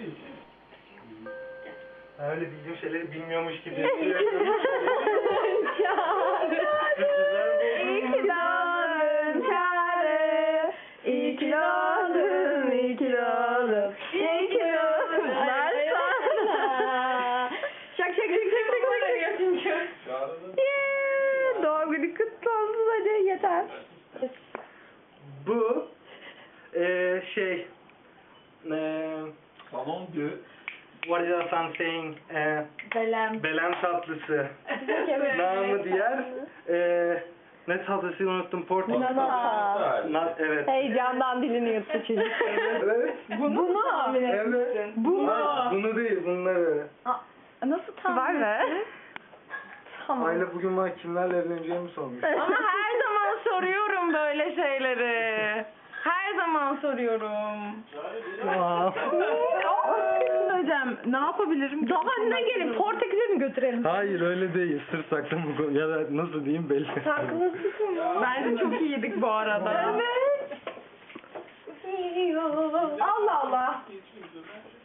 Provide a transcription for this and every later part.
için. Öyle bildiğim şeyleri bilmiyormuş gibi. İyi ki doğdun Çağrı. İyi ki doğdun, iyi ki doğdun. İyi ki doğdun. Ben sana. Şak şak şak şak şak şak. Yeah, Doğum günü kutlu olsun hadi yeter. Bu eee şey eee salon diyor. what is Hasan saying? Eee Belem. Belen tatlısı. Namı diğer eee ne tatlısı unuttum Portekiz. Nana. Na, evet. Heyecandan dilini yuttu çocuk. Evet. Bunu mu? Evet. Bunu. Hayır, bunu değil bunları. Nasıl tahmin Var be. Tamam. Ayla bugün bana kimlerle evleneceğimi sormuş. Ama her zaman soruyorum böyle şeyleri. Her zaman soruyorum. Aa. Hocam ne yapabilirim? Daha ne gelin? Portekiz'e mi götürelim? Hayır öyle değil. Sır saklama konu ya da nasıl diyeyim belli. Bence çok iyiydik bu arada. Allah Allah.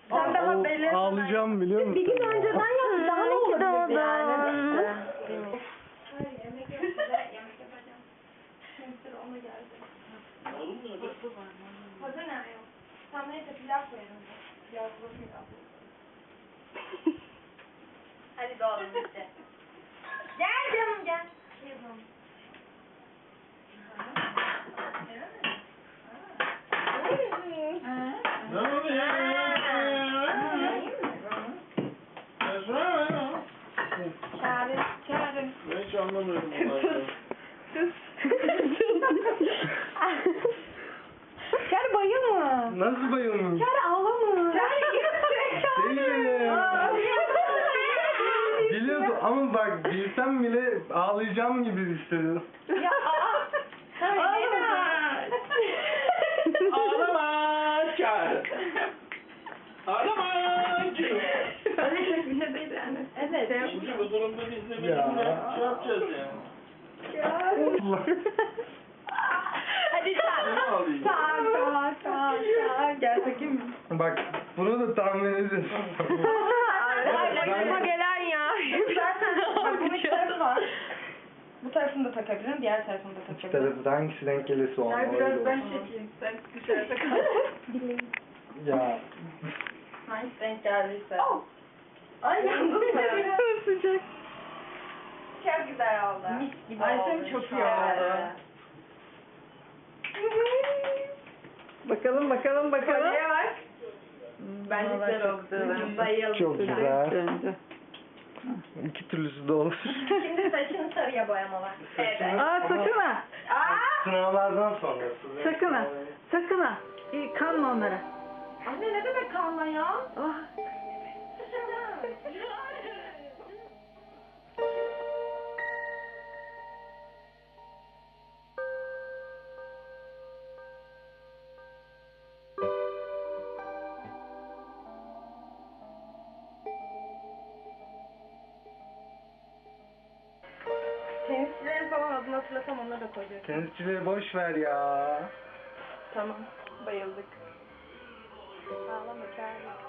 Sen daha Ağ- belli. Ağlayacağım biliyor musun? Bir gün önceden yaptın. Daha ne olabilir yani? Hadi doğalım bitti. Gel canım gel. Ne oluyor ya? Çağırın, çağırın. Ben hiç anlamıyorum bunları. Ama bak bilsem bile ağlayacağım gibi hissediyorum. Ya aa. Ağlama Çağrı. Ağlama Çağrı. Evet. Şimdi bu durumda biz de Ya. ne yapacağız ya? Hadi çağır. Ne ağlayayım? Çağır, çağır, çağır, çağır. Gel bakayım? Bak bunu da tahmin ediyorsun. Ay, Başıma gelen bak bunun iki tarafı var. Bu tarafını da takabilirim, diğer tarafını da İki takabilirim. tarafı da hangisi denk gelirse o an. öyle olur. çekeyim, sen dışarıda kal. Ya Hangisi denk geldiyse. Ay yandın mı? Sıcak. Çok güzel oldu. Mis gibi Ay, oldu. sen çok iyi oldu. Bakalım bakalım bakalım. Kolye bak. Bence güzel oldu. Bayıldım. çok güzel. Döndü. İki türlüsü de olur. Şimdi saçını sarıya boyamalar. Evet. Aa sakın ha. Aa! Sınavlardan sonra. Sakın ha. Sakın ha. İyi, kanma onlara. Anne ne demek kalma ya? Ah. Hatırlasam onları da koyacağım. Tenisçileri boş ver ya. Tamam. Bayıldık. Ağlama Çağrı.